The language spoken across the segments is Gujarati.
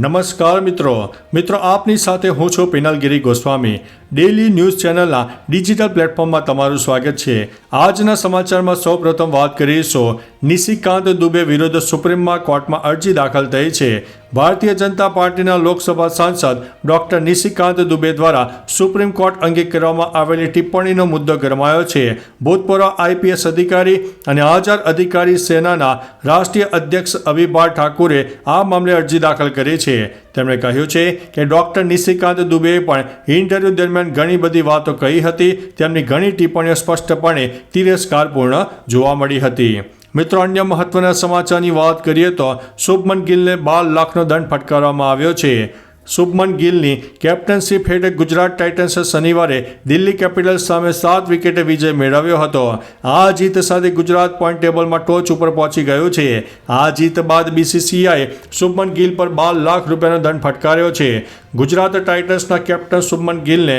નમસ્કાર મિત્રો. મિત્રો આપની સાથે હું છું પિનલગીરી ગોસ્વામી. ડેલી ન્યૂઝ ચેનલના ડિજિટલ પ્લેટફોર્મમાં તમારું સ્વાગત છે. આજના સમાચારમાં સૌપ્રથમ વાત કરીશું. નિશિકાંત દુબે વિરુદ્ધ સુપ્રીમમાં કોર્ટમાં અરજી દાખલ થઈ છે. ભારતીય જનતા પાર્ટીના લોકસભા સાંસદ ડોક્ટર નિશિકાંત દુબે દ્વારા સુપ્રીમ કોર્ટ અંગે કરવામાં આવેલી ટિપ્પણીનો મુદ્દો ગરમાયો છે. ભૂતપૂર્વ આઈપીએસ અધિકારી અને આઝાદ અધિકારી સેનાના રાષ્ટ્રીય અધ્યક્ષ અભિભા ઠાકુરે આ મામલે અરજી દાખલ કરી છે. તેમણે કહ્યું છે કે ડૉક્ટર નિશિકાંત દુબેએ પણ ઇન્ટરવ્યૂ દરમિયાન ઘણી બધી વાતો કહી હતી. તેમની ઘણી ટિપ્પણીઓ સ્પષ્ટપણે તિરસ્કારપૂર્ણ જોવા મળી હતી. મિત્રો, અન્ય મહત્વના સમાચારની વાત કરીએ તો શુભમન ગિલને બાર લાખનો દંડ ફટકારવામાં આવ્યો છે. શુભમન ગિલની કેપ્ટનશીપ હેઠળ ગુજરાત ટાઇટન્સે શનિવારે દિલ્હી કેપિટલ્સ સામે સાત વિકેટે વિજય મેળવ્યો હતો. આ જીત સાથે ગુજરાત પોઈન્ટ ટેબલમાં ટોચ ઉપર પહોંચી ગયું છે. આ જીત બાદ બીસીસીઆઈએ શુભમન ગિલ પર બાર લાખ રૂપિયાનો દંડ ફટકાર્યો છે. ગુજરાત ટાઇટન્સના કેપ્ટન શુભમન ગિલને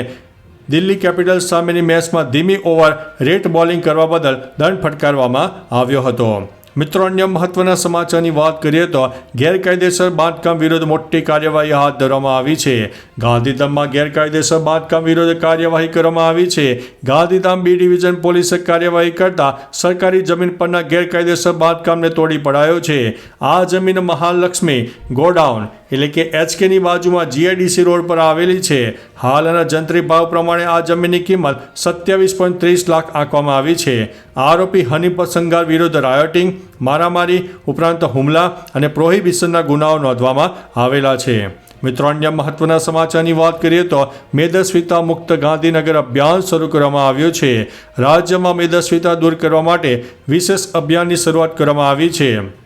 દિલ્હી કેપિટલ્સ સામેની મેચમાં ધીમી ઓવર રેટ બોલિંગ કરવા બદલ દંડ ફટકારવામાં આવ્યો હતો. મિત્રો, અન્ય મહત્વના સમાચારની વાત કરીએ તો ગેરકાયદેસર બાંધકામ વિરુદ્ધ મોટી કાર્યવાહી હાથ ધરવામાં આવી છે. ગાંધીધામમાં ગેરકાયદેસર બાંધકામ વિરુદ્ધ કાર્યવાહી કરવામાં આવી છે. ગાંધીધામ બી ડિવિઝન પોલીસે કાર્યવાહી કરતા સરકારી જમીન પરના ગેરકાયદેસર બાંધકામને તોડી પડાયો છે. આ જમીન મહાલક્ષ્મી ગોડાઉન એટલે કે એચકેની બાજુમાં જીઆઈડીસી રોડ પર આવેલી છે. હાલ અને જંત્રી ભાવ પ્રમાણે આ જમીનની કિંમત સત્યાવીસ પોઈન્ટ ત્રીસ લાખ આંકવામાં આવી છે. આરોપી હનીફ સંઘાર વિરુદ્ધ રાયોટિંગ મારામારી ઉપરાંત હુમલા અને પ્રોહિબિશનના ગુનાઓ નોંધવામાં આવેલા છે. મિત્રો, અન્ય મહત્વના સમાચારની વાત કરીએ તો મેદસ્વીતા મુક્ત ગાંધીનગર અભિયાન શરૂ કરવામાં આવ્યું છે. રાજ્યમાં મેદસ્વીતા દૂર કરવા માટે વિશેષ અભિયાનની શરૂઆત કરવામાં આવી છે.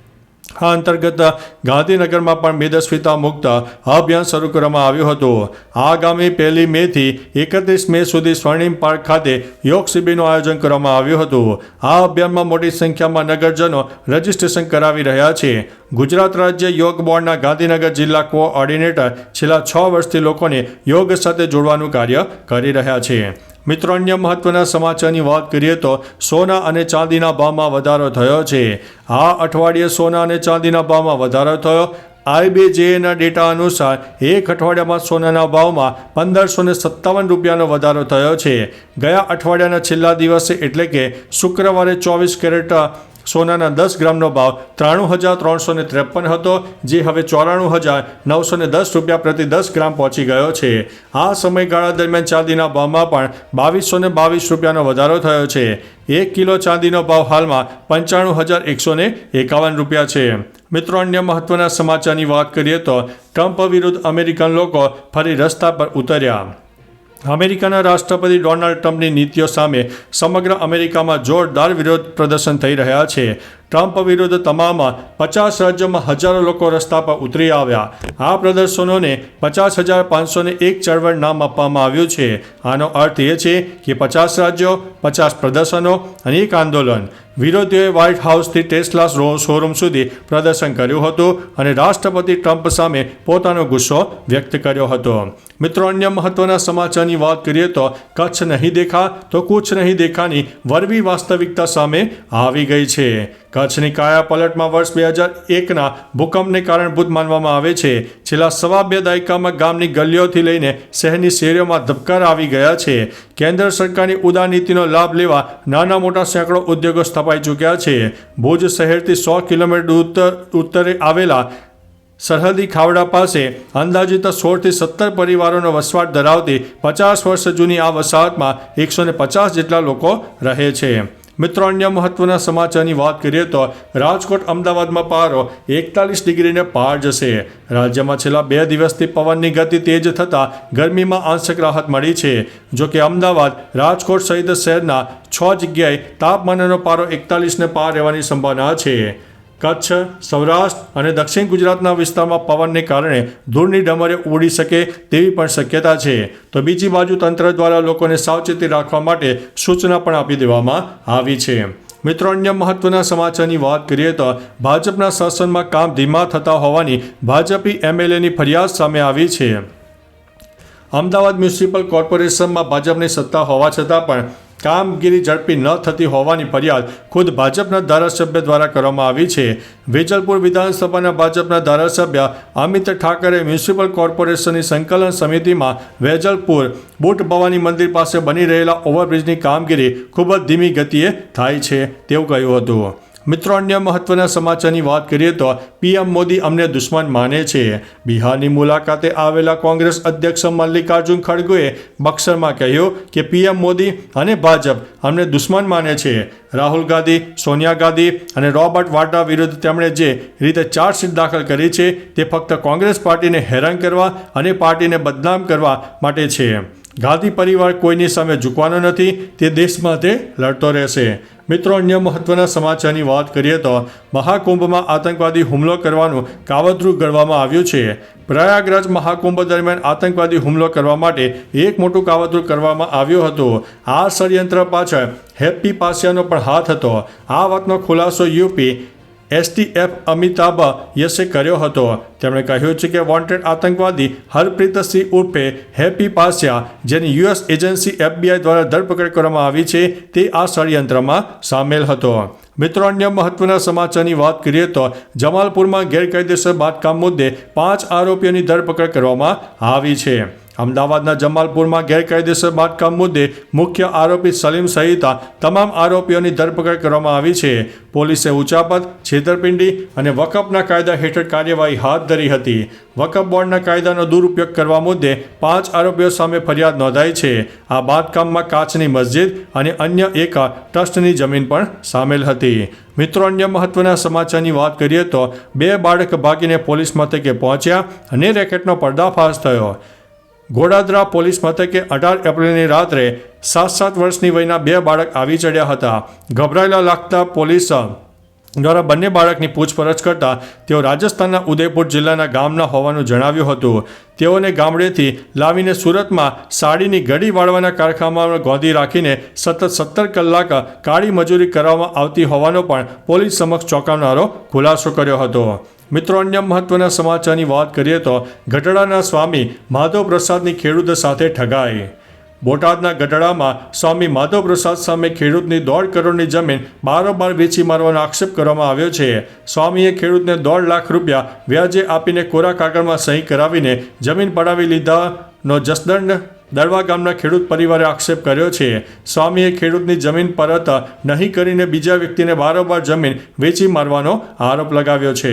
આ અંતર્ગત ગાંધીનગરમાં પણ મેદસ્વીતા મુક્ત અભિયાન શરૂ કરવામાં આવ્યું હતું. આગામી પહેલી મેથી એકત્રીસ મે સુધી સ્વર્ણિમ પાર્ક ખાતે યોગ શિબિરનું આયોજન કરવામાં આવ્યું હતું. આ અભિયાનમાં મોટી સંખ્યામાં નગરજનો રજીસ્ટ્રેશન કરાવી રહ્યા છે. ગુજરાત રાજ્ય યોગ બોર્ડના ગાંધીનગર જિલ્લા કોઓર્ડિનેટર છેલ્લા છ વર્ષથી લોકોને યોગ સાથે જોડવાનું કાર્ય કરી રહ્યા છે. મિત્રો, અન્ય મહત્વના સમાચારની વાત કરીએ તો સોના અને ચાંદીના ભાવમાં વધારો થયો છે. આ અઠવાડિયે સોના અને ચાંદીના ભાવમાં વધારો થયો. આઈબીજેના ડેટા અનુસાર એક અઠવાડિયામાં સોનાના ભાવમાં પંદરસો ને સત્તાવન રૂપિયાનો વધારો થયો છે. ગયા અઠવાડિયાના છેલ્લા દિવસે એટલે કે શુક્રવારે ચોવીસ કેરેટ સોનાના દસ ગ્રામનો ભાવ ત્રાણું હજાર ત્રણસો ને ત્રેપન હતો, જે હવે ચોરાણું હજાર નવસો ને દસ રૂપિયા પ્રતિ દસ ગ્રામ પહોંચી ગયો છે. આ સમયગાળા દરમિયાન ચાંદીના ભાવમાં પણ બાવીસો ને બાવીસ રૂપિયાનો વધારો થયો છે. એક કિલો ચાંદીનો ભાવ હાલમાં પંચાણું હજાર એકસો ને એકાવન રૂપિયા છે. મિત્રો, અન્ય મહત્વના સમાચારની વાત કરીએ તો ટ્રમ્પ વિરુદ્ધ અમેરિકન લોકો ફરી રસ્તા પર ઉતર્યા. અમેરિકાના રાષ્ટ્રપતિ ડોનાલ્ડ ટ્રમ્પની નીતિઓ સામે સમગ્ર અમેરિકામાં જોરદાર વિરોધ પ્રદર્શન થઈ રહ્યા છે. ટ્રમ્પ વિરુદ્ધ તમામ પચાસ રાજ્યોમાં હજારો લોકો રસ્તા પર ઉતરી આવ્યા. આ પ્રદર્શનોને પચાસ હજાર પાંચસોને એક ચળવળ નામ આપવામાં આવ્યું છે. આનો અર્થ એ છે કે પચાસ રાજ્યો, પચાસ પ્રદર્શનો અને એક આંદોલન. વિરોધીઓએ વ્હાઇટ હાઉસથી ટેસ્લા શોરૂમ સુધી પ્રદર્શન કર્યું હતું અને રાષ્ટ્રપતિ ટ્રમ્પ સામે પોતાનો ગુસ્સો વ્યક્ત કર્યો હતો. મિત્રો, અન્ય મહત્વના સમાચારની વાત કરીએ તો કચ્છ નહીં દેખા તો કુછ નહીં દેખાની વરવી વાસ્તવિકતા સામે આવી ગઈ છે. કચ્છની કાયા પલટમાં વર્ષ બે હજાર એકના ભૂકંપને કારણભૂત માનવામાં આવે છે. છેલ્લા સવા બે દાયકામાં ગામની ગલીઓથી લઈને શહેરની શેરીઓમાં ધબકાર આવી ગયા છે. કેન્દ્ર સરકારની ઉદાર નીતિનો લાભ લેવા નાના મોટા સેંકડો ઉદ્યોગો સ્થપાઈ ચૂક્યા છે. ભુજ શહેરથી સો કિલોમીટર ઉત્તર, ઉત્તરે આવેલા સરહદી ખાવડા પાસે અંદાજિત સોળથી સત્તર પરિવારોનો વસવાટ ધરાવતી પચાસ વર્ષ જૂની આ વસાહતમાં એકસો પચાસ જેટલા લોકો રહે છે. મિત્રો, અન્ય મહત્વના સમાચારની વાત કરીએ તો રાજકોટ અમદાવાદમાં પારો એકતાલીસ ડિગ્રીને પાર જશે. રાજ્યમાં છેલ્લા બે દિવસથી પવનની ગતિ તેજ થતાં ગરમીમાં આંશિક રાહત મળી છે. જોકે અમદાવાદ, રાજકોટ સહિત શહેરના છ જગ્યાએ તાપમાનનો પારો એકતાલીસને પાર રહેવાની સંભાવના છે. કચ્છ, સૌરાષ્ટ્ર અને દક્ષિણ ગુજરાતના વિસ્તારમાં પવનને કારણે ધૂળની ડમરે ઉડી શકે તેવી પણ શક્યતા છે. તો બીજી બાજુ તંત્ર દ્વારા લોકોને સાવચેતી રાખવા માટે સૂચના પણ આપી દેવામાં આવી છે. મિત્રો, અન્ય મહત્વના સમાચારની વાત કરીએ તો ભાજપના શાસનમાં કામ ધીમા થતા હોવાની ભાજપી એમએલએની ફરિયાદ સામે આવી છે. અમદાવાદ મ્યુનિસિપલ કોર્પોરેશનમાં ભાજપની સત્તા હોવા છતાં પણ કામગીરી ઝડપી ન થતી હોવાની ફરિયાદ ખુદ ભાજપના ધારાસભ્ય દ્વારા કરવામાં આવી છે. વેજલપુર વિધાનસભાના ભાજપના ધારાસભ્ય અમિત ઠાકરે મ્યુનિસિપલ કોર્પોરેશનની સંકલન સમિતિમાં વેજલપુર બુટ ભવાની મંદિર પાસે બની રહેલા ઓવરબ્રિજની કામગીરી ખૂબ જ ધીમી ગતિએ થાય છે તેવું કહ્યું હતું. મિત્રો, અન્ય મહત્વના સમાચારની વાત કરીએ તો પીએમ મોદી અમને દુશ્મન માને છે. બિહારની મુલાકાતે આવેલા કોંગ્રેસ અધ્યક્ષ મલ્લિકાર્જુન ખડગેએ બક્સરમાં કહ્યું કે પીએમ મોદી અને ભાજપ અમને દુશ્મન માને છે. રાહુલ ગાંધી, સોનિયા ગાંધી અને રોબર્ટ વાડ્રા વિરુદ્ધ તેમણે જે રીતે ચાર્જશીટ દાખલ કરી છે, તે ફક્ત કોંગ્રેસ પાર્ટીને હેરાન કરવા અને પાર્ટીને બદનામ કરવા માટે છે. ગાંધી પરિવાર કોઈની સામે ઝૂકવાનો નથી, તે દેશ માટે લડતો રહેશે. મિત્રો, અન્ય મહત્વના સમાચારની વાત કરીએ તો મહાકુંભમાં આતંકવાદી હુમલો કરવાનું કાવતરું ગણવામાં આવ્યું છે. પ્રયાગરાજ મહાકુંભ દરમિયાન આતંકવાદી હુમલો કરવા માટે એક મોટું કાવતરું કરવામાં આવ્યું હતું. આ ષડયંત્ર પાછળ હેપ્પી પાસિયાનો પણ હાથ હતો. આ વાતનો ખુલાસો યુપી એસટીએફ અમિતાભ યશે કર્યો હતો. તેમણે કહ્યું છે કે વોન્ટેડ આતંકવાદી હરપ્રીત સિંહ ઉર્ફે હેપી પાસિયા, જેની યુએસ એજન્સી એફબીઆઈ દ્વારા ધરપકડ કરવામાં આવી છે, તે આ ષડયંત્રમાં સામેલ હતો. મિત્રો, અન્ય મહત્વના સમાચારની વાત કરીએ તો જમાલપુરમાં ગેરકાયદેસર બાંધકામ મુદ્દે પાંચ આરોપીઓની ધરપકડ કરવામાં આવી છે. અમદાવાદના જમાલપુરમાં ગેરકાયદેસર બાંધકામ મુદ્દે મુખ્ય આરોપી સલીમ સહિત તમામ આરોપીઓની ધરપકડ કરવામાં આવી છે. પોલીસે ઉચાપત છેતરપિંડી અને વકફના કાયદા હેઠળ કાર્યવાહી હાથ ધરી હતી. વકફ બોર્ડના કાયદાનો દુરુપયોગ કરવા મુદ્દે પાંચ આરોપીઓ સામે ફરિયાદ નોંધાઈ છે. આ બાંધકામમાં કાચની મસ્જિદ અને અન્ય એક ટ્રસ્ટની જમીન પણ સામેલ હતી. મિત્રો, અન્ય મહત્વના સમાચારની વાત કરીએ તો બે બાળક ભાગીને પોલીસ મથકે પહોંચ્યા અને રેકેટનો પર્દાફાશ થયો. ગોડાદરા પોલીસ મથકે અઢાર એપ્રિલની રાત્રે સાત સાત વર્ષની વયના બે બાળક આવી ચડ્યા હતા. ગભરાયેલા લાગતા પોલીસ દ્વારા બંને બાળકની પૂછપરછ કરતા તેઓ રાજસ્થાનના ઉદયપુર જિલ્લાના ગામના હોવાનું જણાવ્યું હતું. તેઓને ગામડેથી લાવીને સુરતમાં સાડીની ઘડી વાળવાના કારખાનામાં ગોંધી રાખીને સતત સત્તર કલાક કાળી મજૂરી કરવામાં આવતી હોવાનો પણ પોલીસ સમક્ષ ચોંકાવનારો ખુલાસો કર્યો હતો. મિત્રો, અન્ય મહત્વના સમાચારની વાત કરીએ તો ગઢડાના સ્વામી માધવ પ્રસાદની ખેડૂત સાથે ઠગાઈ. બોટાદના ગઢડામાં સ્વામી માધવ પ્રસાદ સામે ખેડૂતની દોઢ કરોડની જમીન બારોબાર વેચી મારવાનો આક્ષેપ કરવામાં આવ્યો છે. સ્વામીએ ખેડૂતને દોઢ લાખ રૂપિયા વ્યાજે આપીને કોરા કાગળમાં સહી કરાવીને જમીન પડાવી લીધાનો જસદંડ દળવા ગામના ખેડૂત પરિવારે આક્ષેપ કર્યો છે. સ્વામીએ ખેડૂતની જમીન પરત નહીં કરીને બીજા વ્યક્તિને બારોબાર જમીન વેચી મારવાનો આરોપ લગાવ્યો છે.